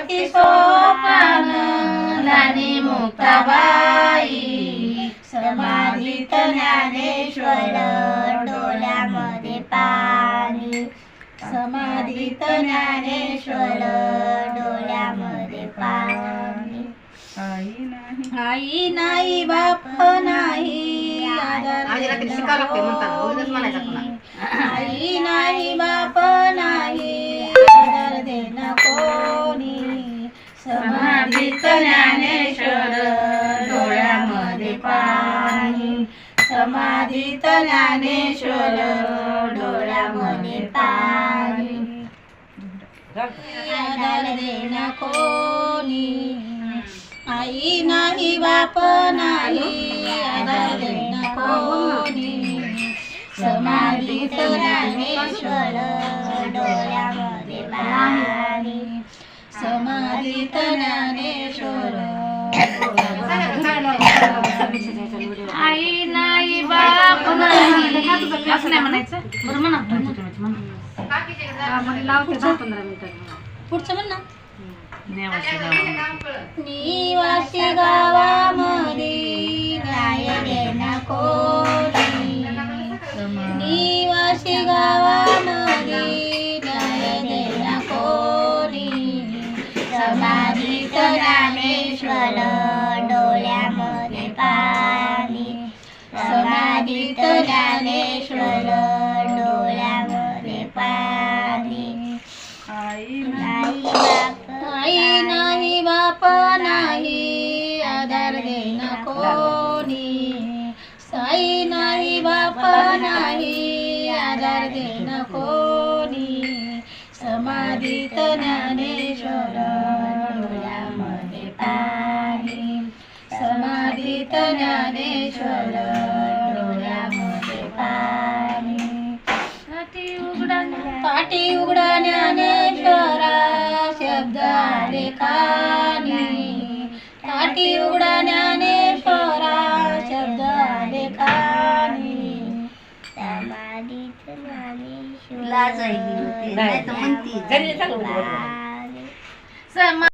हाती सोपान राणी मुक्ताबाई समाधीत ज्ञानेश्वर डोळ्यामध्ये पाणी समाधीत ज्ञानेश्वर डोळ्यामध्ये पाणी आई नाही आई नाही बाप नाही आधार आधी समाधीत ज्ञानेश्वर डोळ्यामध्ये पाणी. समाधीत ज्ञानेश्वर डोळ्यामध्ये पाणी. आधार कोणी? आई नाही बाप नाही. आधार देणं कोणी? समाधीत ज्ञानेश्वर डोळ्यामध्ये पाणी. ज्ञानेश्वर आई नाही बाप नाही. असं नाही म्हणायचं. बरं म्हणा म्हणा. लावते दहा पंधरा मिनिटं. पुढचं म्हण ना. नेवाशी गावामध्ये. निवासी गावामध्ये नाही आधार देणं कोणी? समाधीत ज्ञानेश्वर डोळ्यामध्ये पाणी. समाधीत ज्ञानेश्वर डोळ्यामध्ये पाणी. साठी उघडा पाठी उघडा ज्ञानेश्वरा शब्द आले कानी. पाठी उघडा ज्ञानेश्वरा शब्द आले कानी. लाज आहे ही. नाही तर म्हणती. डोळ्यामध्ये पाणी. समा